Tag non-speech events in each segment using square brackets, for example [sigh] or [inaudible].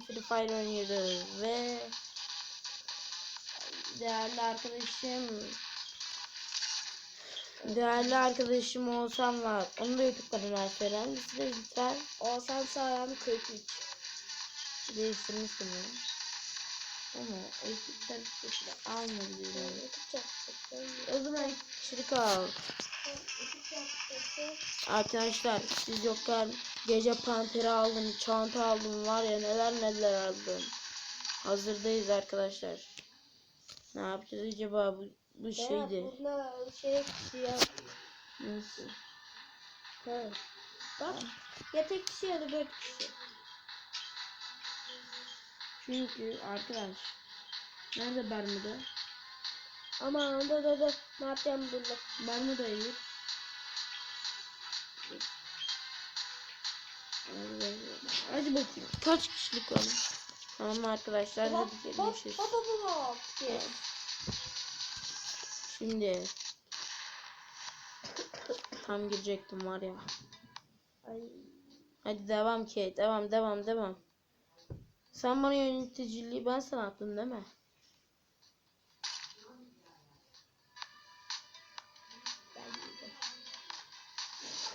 bugün Free Fire oynuyoruz ve değerli arkadaşım değerli arkadaşım Oğuzhan var. Onu da YouTube kanalına söyler misiniz lütfen? Oğuzhan Sağlam 43. Değiştirmiş sanırım. Ama ekipten kişiler almadı diyorum. O zaman iki kişilik al. Arkadaşlar siz yokken gece panteri aldım, çanta aldım var ya neler neler aldım. Hazırdayız arkadaşlar. Ne yapacağız acaba bu, bu şeydi. Bunda şey siyah. Nasıl? Ha. Bak ya tek kişi ya da dört kişi. Çünkü arkadaş nerede Bermuda? Ama onda da da ne yapacağım burada. Bermuda'yı Hadi bakayım kaç kişilik var? Tamam arkadaşlar Bak hadi görüşürüz. bak bak bak. Yes. Şimdi tam girecektim var ya. Ay. Hadi devam ki. Devam devam devam. Sen bana yöneticiliği ben sana attım değil mi?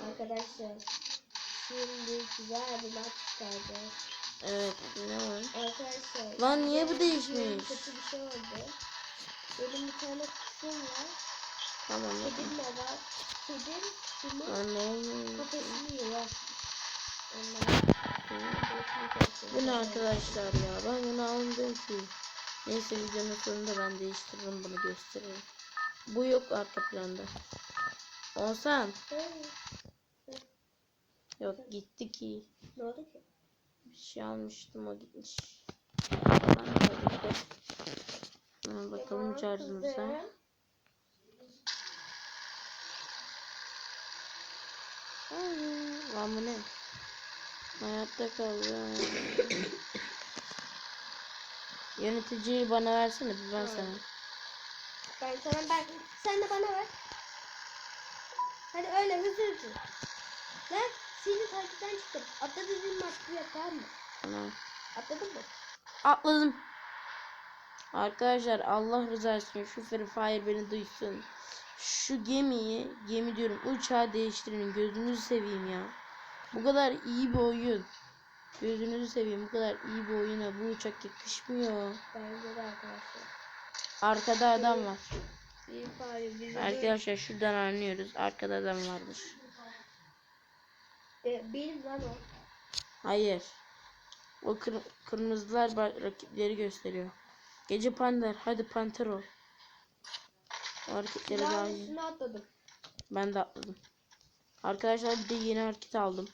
Arkadaşlar şimdi güzel bir maç çıkaracağız. Evet ne var? Arkadaşlar. Lan niye bu değişmiş? Kötü bir şey oldu. Benim bir tane kuşum var. Tamam. Kedim de var. Kedim şimdi kafesini yiyor. Onlar Bu ne arkadaşlar ya? Ben bunu almadım ki. Neyse videonun sonunda ben değiştiririm bunu gösteririm. Bu yok arka planda. Olsan. Yok gitti ki. Ne oldu ki? Bir şey almıştım o gitmiş. Ha, bakalım şarjımıza. Aa, Lan bu ne? Hayatta kaldı. [coughs] Yöneticiyi bana versene bir ben sana. Ben sana ben sen de bana ver. Hadi öyle hızlı hızlı. Lan seni takipten çıktım. Atla dediğin maçı yapar mı? Tamam. Atladın mı? Atladım. Arkadaşlar Allah rızası için şu Free Fire beni duysun. Şu gemiyi, gemi diyorum uçağı değiştirin. Gözünüzü seveyim ya. Bu kadar iyi bir oyun. Gözünüzü seveyim. Bu kadar iyi bir oyuna bu uçak yakışmıyor. Bence de arkadaşlar. Arkada adam var. İyi bari bizi Arkadaşlar şuradan anlıyoruz. Arkada adam varmış. de, benim lan o. Hayır. O kır- kırmızılar rakipleri gösteriyor. Gece panter. Hadi panter ol. Hareketleri daha iyi. atladım. Ben de atladım. Arkadaşlar bir de yeni hareket aldım.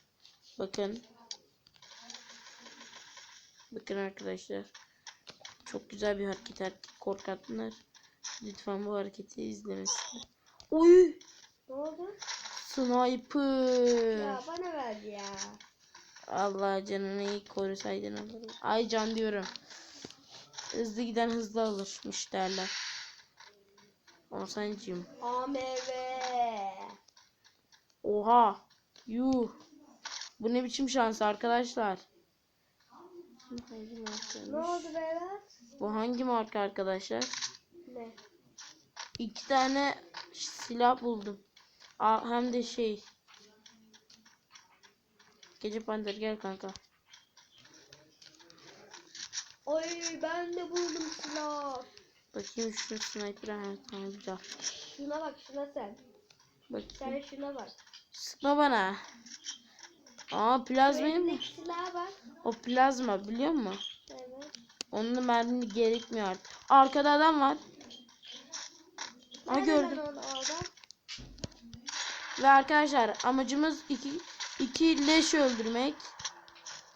Bakın. Bakın arkadaşlar. Çok güzel bir hareket. hareket. Korkatlar. Lütfen bu hareketi izlemesin. Oy! Ne oldu? Sniper. Ya bana ver ya. Allah canını iyi korusaydın alırım. Ay can diyorum. Hızlı giden hızlı alırmış derler. Orsancığım. AMV. Oha. Yuh. Bu ne biçim şans arkadaşlar. Hangi Ne oldu beyler? Bu hangi marka arkadaşlar? Ne? İki tane silah buldum. Aa, hem de şey. Gece panter gel kanka. Oy ben de buldum silah. Bakayım şu sniper'a. Ha, tamam güzel. Şuna bak şuna sen. Bakayım. Sen şuna bak. Sıkma bana. Aa plazmayı mı? O plazma biliyor musun? Evet. Onun mermi gerekmiyor artık. Arkada adam var. Aa gördüm. Ve arkadaşlar amacımız iki, iki leş öldürmek.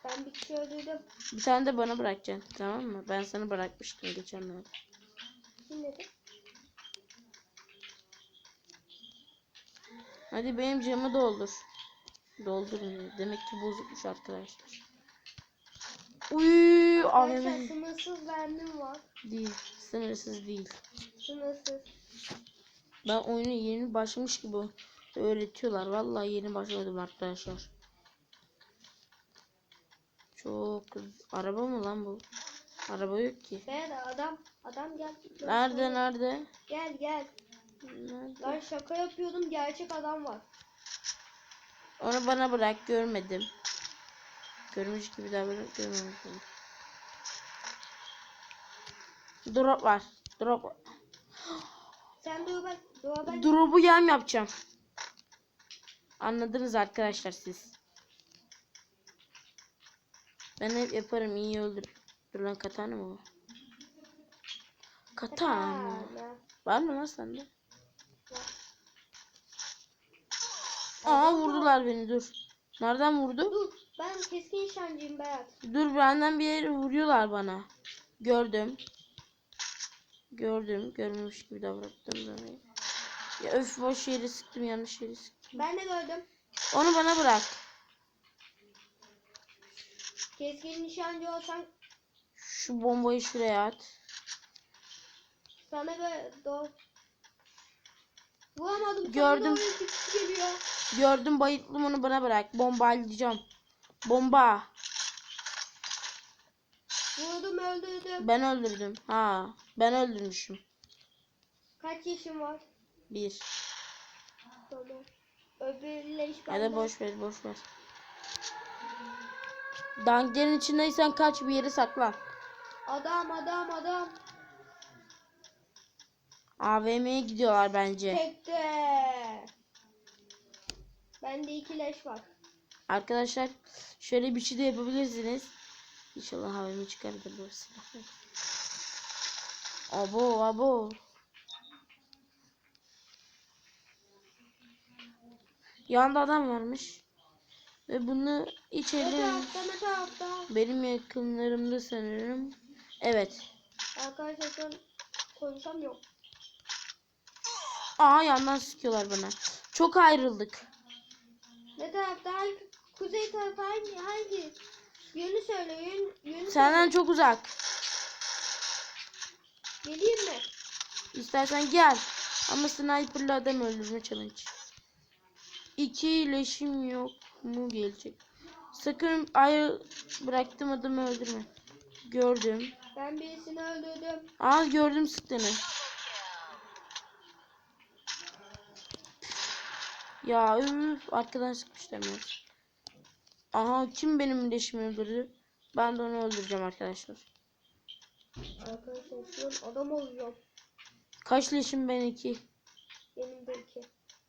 Ben bir kişi öldürdüm. Bir tane de bana bırakacaksın. Tamam mı? Ben sana bırakmıştım geçenlerde. Kim dedi? Hadi benim camı doldur. Doldurmuyor. Demek ki bozukmuş arkadaşlar. Uy, Arkadaşlar AVM sınırsız vermem var. değil. Sınırsız değil. Sınırsız. Ben oyunu yeni başlamış gibi öğretiyorlar. Vallahi yeni başladım arkadaşlar. Çok. Araba mı lan bu? Araba yok ki. Beyler adam adam gel. Nerede nerede? Gel gel. Nerede? Ben şaka yapıyordum gerçek adam var. Onu bana bırak görmedim. Görmüş gibi davranıp görmemişim. Drop var. Drop var. Sen. Dur ben. Drop'u yem yapacağım. Anladınız arkadaşlar siz. Ben hep yaparım iyi öldür. Dur lan? Katana mı? Katana. Var mı lan sende? Aa vurdular beni dur. Nereden vurdu? Dur ben keskin nişancıyım Berat. Dur benden bir yere vuruyorlar bana. Gördüm. Gördüm. Görmemiş gibi davrandım. ben. Ya öf boş yeri sıktım yanlış yeri sıktım. Ben de gördüm. Onu bana bırak. Keskin nişancı olsan Şu bombayı şuraya at. sana böyle doğru. Vuramadım. sana Gördüm. Gördüm bayıldım onu bana bırak. Bombalayacağım. Bomba. Vurdum öldürdüm. Ben öldürdüm. Ha, ben öldürmüşüm. Kaç yaşın var? Bir. Tamam. İş Hadi boş ver, boş ver. Danklerin içindeysen kaç bir yere saklan. Adam adam adam. AVM'ye gidiyorlar bence. Tekte. Bende iki leş var. Arkadaşlar şöyle bir şey de yapabilirsiniz. İnşallah AVM çıkardır bu silah. Abo abo. Yanında adam varmış. Ve bunu içeri benim yakınlarımda sanırım. Evet. Arkadaşlar şu an konuşamıyorum. Aa yandan sıkıyorlar bana. Çok ayrıldık. Ne tarafta? Kuzey tarafı hangi? Hangi? Yönü söyle. Yön, yönü Senden söyle. çok uzak. Geleyim mi? İstersen gel. Ama sniper'la adam öldürme challenge. İki leşim yok mu gelecek? Sakın ayrı bıraktım adamı öldürme. Gördüm. Ben birisini öldürdüm. Aa gördüm sıktığını. Ya üf arkadan sıkmışlar beni. Aha kim benim leşimi öldürdü? Ben de onu öldüreceğim arkadaşlar. Arkadaşlar adam olacağım. Kaç leşim ben iki? Benim de iki.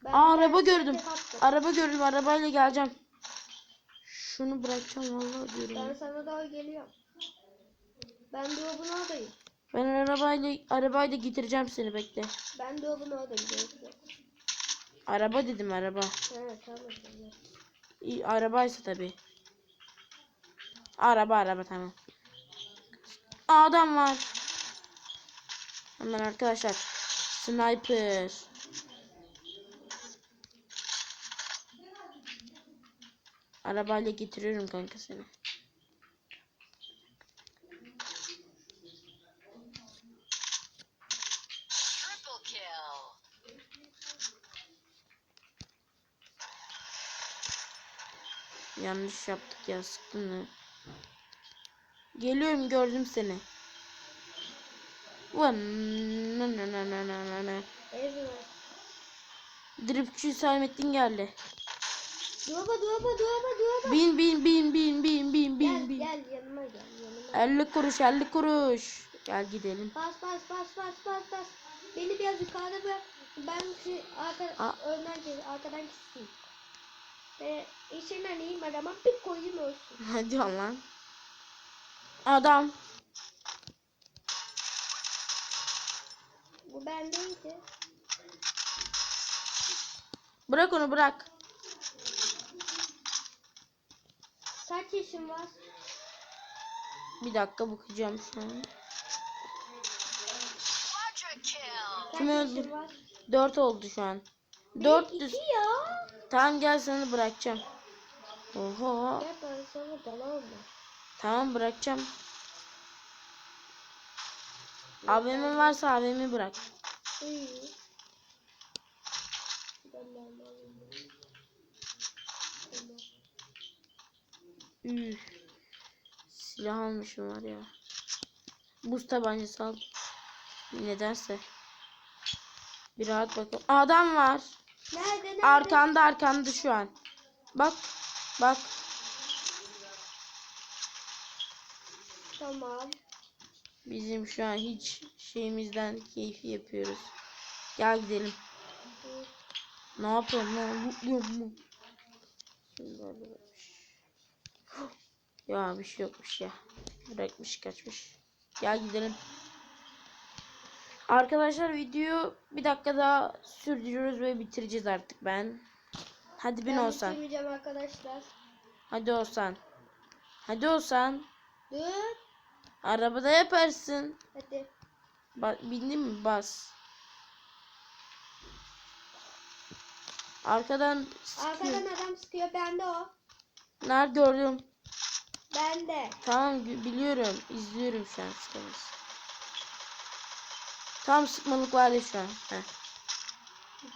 Ben Aa araba gördüm. Araba gördüm. Arabayla geleceğim. Şunu bırakacağım vallahi Ben diyorum. sana doğru geliyorum. Ben dolabın oradayım. Ben arabayla arabayla getireceğim seni bekle. Ben dolabın oradayım. Bekle. Araba dedim araba. He tamam. İyi, arabaysa tabi. Araba araba tamam. Adam var. Hemen arkadaşlar. Sniper. Arabayla getiriyorum kanka seni. Yanlış yaptık ya sıktın mı? Geliyorum gördüm seni. Dripçi Hüsamettin geldi. Dolaba dolaba dolaba dolaba. Bin bin bin bin bin bin bin Gel bin. gel yanıma gel yanıma. 50 kuruş 50 kuruş. Gel gidelim. Bas bas bas bas bas bas. Beni biraz yukarıda bırak. Ben şu arka, önden gel, arkadan gitsin. Ve içinden iyiyim adama bir koyayım olsun. [laughs] Hadi lan. Adam. Bu bendeydi. Bırak onu bırak. Kaç yaşın var? Bir dakika bakacağım şu an. Kim öldü? var? 4 oldu şu an. Benim 400. iki ya. Tamam gel seni bırakacağım. Oho. Gel ben sana dalamam? Tamam bırakacağım. AVM varsa AVM bırak. İyi. Üf. Silah almışım var ya. Buz tabancası al. Nedense. Bir rahat bakalım. Adam var. Nerede nerede? Arkanda arkanda şu an. Bak. Bak. Tamam. Bizim şu an hiç şeyimizden keyfi yapıyoruz. Gel gidelim. Hı. Ne yapıyorum lan? Lootluyorum mu? Şimdi. Ya bir şey yokmuş ya. Bırakmış kaçmış. Gel gidelim. Arkadaşlar videoyu bir dakika daha sürdürüyoruz ve bitireceğiz artık ben. Hadi bin Ben olsan. bitirmeyeceğim arkadaşlar. Hadi olsan. Hadi olsan. Dur. Arabada yaparsın. Hadi. Ba bindin mi? Bas. Arkadan sıkıyor. Arkadan adam sıkıyor. Bende o. Nerede gördüm? Bende. Tamam biliyorum. İzliyorum şu an sıkıntı. Tam sıkmalık var ya şu an. Heh.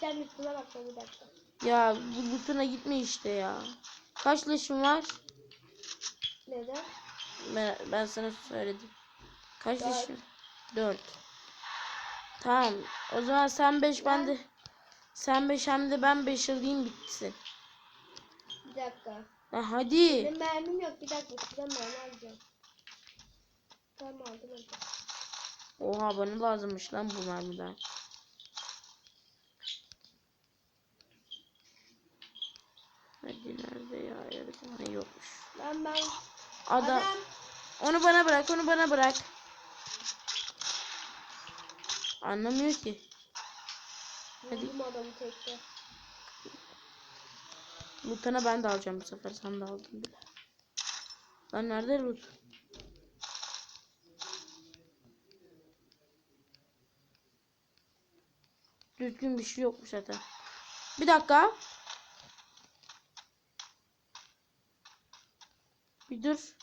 Tane üstüne bakma bir dakika. Ya bu butuna gitme işte ya. Kaç leşin var? Neden? Ben, ben sana söyledim. Kaç Dört. leşin? Dört. Tamam. O zaman sen beş ben de sen beş hem de ben beş alayım bitsin. Bir dakika. Ha, hadi. Benim mermim yok. Bir dakika. Şuradan mermi alacağım. Tamam aldım hadi. Oha bana lazımmış lan bu mermiden. Hadi nerede ya? Ha, yokmuş. Ben ben. Adam. Adam. Onu bana bırak, onu bana bırak. Anlamıyor ki. Hadi. Vurdum adamı tekte. Loot'una ben de alacağım bu sefer. Sen de aldın bile. Lan nerede loot? Düzgün bir şey yokmuş zaten. Bir dakika. Bir dur.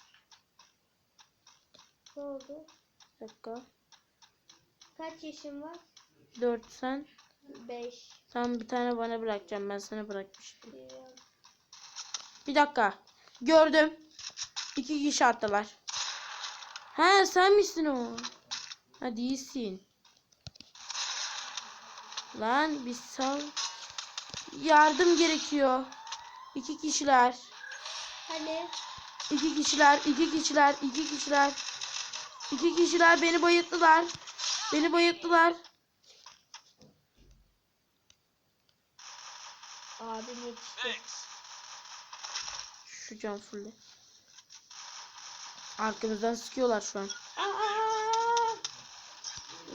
Ne oldu? Bir dakika. Kaç yaşın var? Dört sen. 5. Tamam bir tane bana bırakacağım. Ben sana bırakmıştım. Bir dakika. Gördüm. İki kişi attılar. He sen misin o? Hadi iyisin. Lan bir sal. Yardım gerekiyor. İki kişiler. Hani? İki kişiler, iki kişiler, iki kişiler. İki kişiler beni bayılttılar. Beni bayılttılar. Abim yetişti. Şu can fulle. Arkamızdan sıkıyorlar şu an. Aa!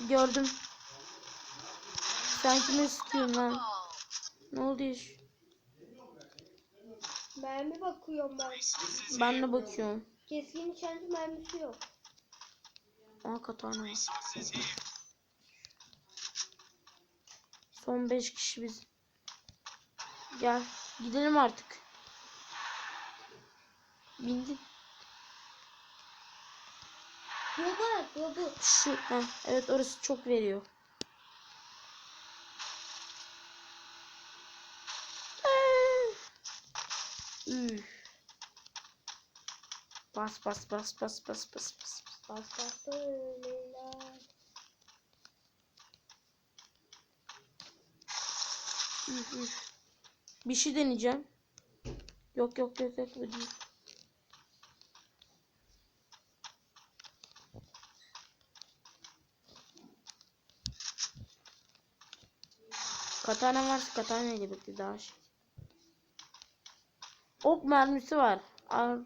Gördüm. Sen kime sıkıyorsun lan? Ne oldu iş? Mermi bakıyorum ben. Ben de bakıyorum. Keskin nişancı mermisi yok. Aa katana. Son 5 kişi biz. Gel. Gidelim artık. Bindin. Baba, baba. Şu. Heh, evet orası çok veriyor. Aa! Üf. Bas bas bas bas bas bas bas. Bas bas üf. Bir şey deneyeceğim. Yok yok yok yok bu değil. Katana varsa katana ile birlikte daha şey. Ok mermisi var. Al.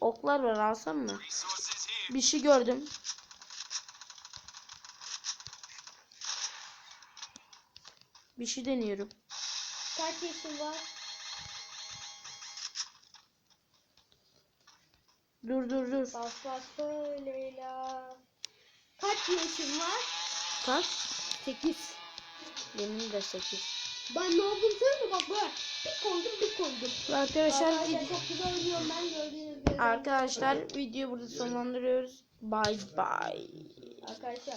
Oklar var alsam mı? Bir şey gördüm. Bir şey deniyorum. Kaç yaşın var? Dur dur dur. Bas bas Leyla. Kaç yaşın var? Kaç? 8. Benim de 8. Ben ne oldum söyle bak böyle. Bir koydum bir koydum. Arkadaşlar Arkadaşlar video- çok güzel oynuyorum ben gördüğünüz gibi. Arkadaşlar videoyu burada sonlandırıyoruz. Bye bye. Arkadaşlar